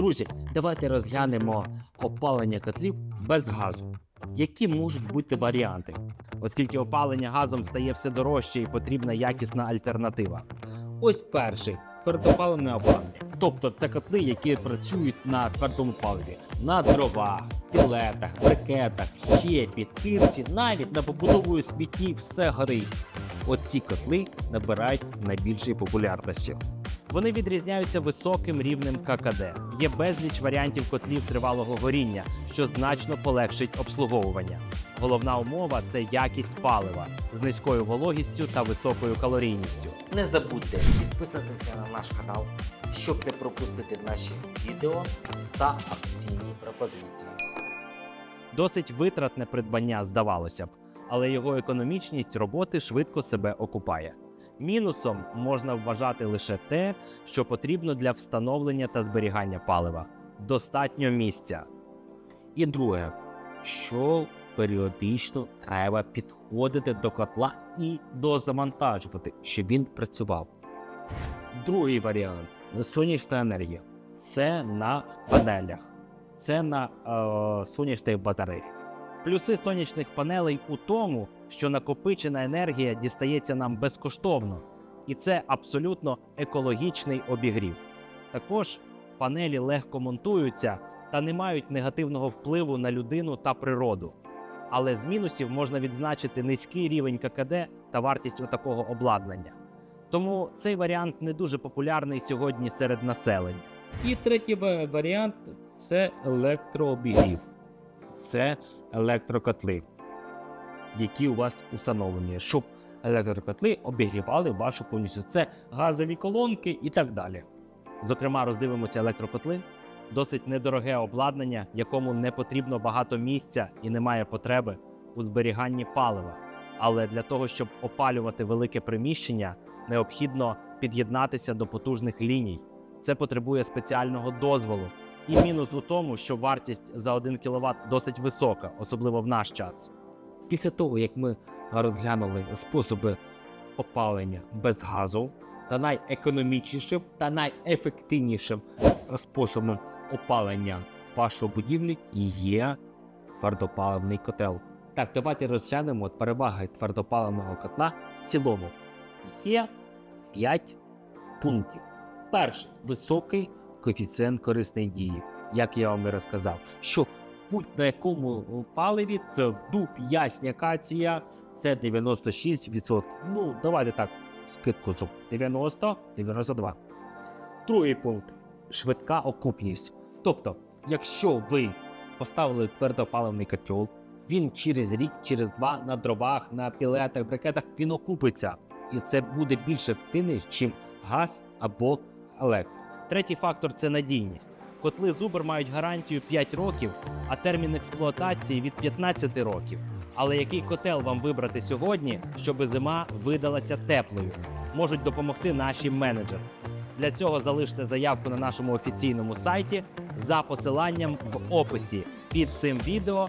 Друзі, давайте розглянемо опалення котлів без газу. Які можуть бути варіанти, оскільки опалення газом стає все дорожче і потрібна якісна альтернатива. Ось перший твердопаливне опалення. Тобто це котли, які працюють на твердому паливі, на дровах, пілетах, брикетах, щепі, тирсі, навіть на побудовою смітті все горить. Оці котли набирають найбільшої популярності. Вони відрізняються високим рівнем ККД. Є безліч варіантів котлів тривалого горіння, що значно полегшить обслуговування. Головна умова це якість палива з низькою вологістю та високою калорійністю. Не забудьте підписатися на наш канал, щоб не пропустити наші відео та акційні пропозиції. Досить витратне придбання, здавалося б, але його економічність роботи швидко себе окупає. Мінусом можна вважати лише те, що потрібно для встановлення та зберігання палива. Достатньо місця. І друге, що періодично треба підходити до котла і дозавантажувати, щоб він працював. Другий варіант сонячна енергія. Це на панелях, це на е, сонячних батареях. Плюси сонячних панелей у тому, що накопичена енергія дістається нам безкоштовно, і це абсолютно екологічний обігрів. Також панелі легко монтуються та не мають негативного впливу на людину та природу. Але з мінусів можна відзначити низький рівень ККД та вартість такого обладнання. Тому цей варіант не дуже популярний сьогодні серед населення. І третій варіант це електрообігрів. Це електрокотли, які у вас установлені, щоб електрокотли обігрівали вашу повністю. Це газові колонки і так далі. Зокрема, роздивимося електрокотли. Досить недороге обладнання, якому не потрібно багато місця і немає потреби у зберіганні палива. Але для того, щоб опалювати велике приміщення, необхідно під'єднатися до потужних ліній. Це потребує спеціального дозволу. І мінус у тому, що вартість за 1 кВт досить висока, особливо в наш час. Після того, як ми розглянули способи опалення без газу, та найекономічнішим та найефективнішим способом опалення вашої будівлі є твердопаливний котел. Так, давайте розглянемо переваги твердопаливного котла в цілому. Є 5 пунктів. Перший високий коефіцієнт корисної дії, як я вам і розказав, що будь-на якому паливі це дуб, ясня, акація, це 96%. Ну, давайте так, скидку щоб 90, 92. Другий пункт швидка окупність. Тобто, якщо ви поставили твердопаливний котел, він через рік, через два на дровах, на пілетах, брикетах він окупиться. І це буде більш ефективніше, ніж газ або електро. Третій фактор це надійність. Котли Зубр мають гарантію 5 років, а термін експлуатації від 15 років. Але який котел вам вибрати сьогодні, щоб зима видалася теплою? Можуть допомогти наші менеджери. Для цього залиште заявку на нашому офіційному сайті за посиланням в описі під цим відео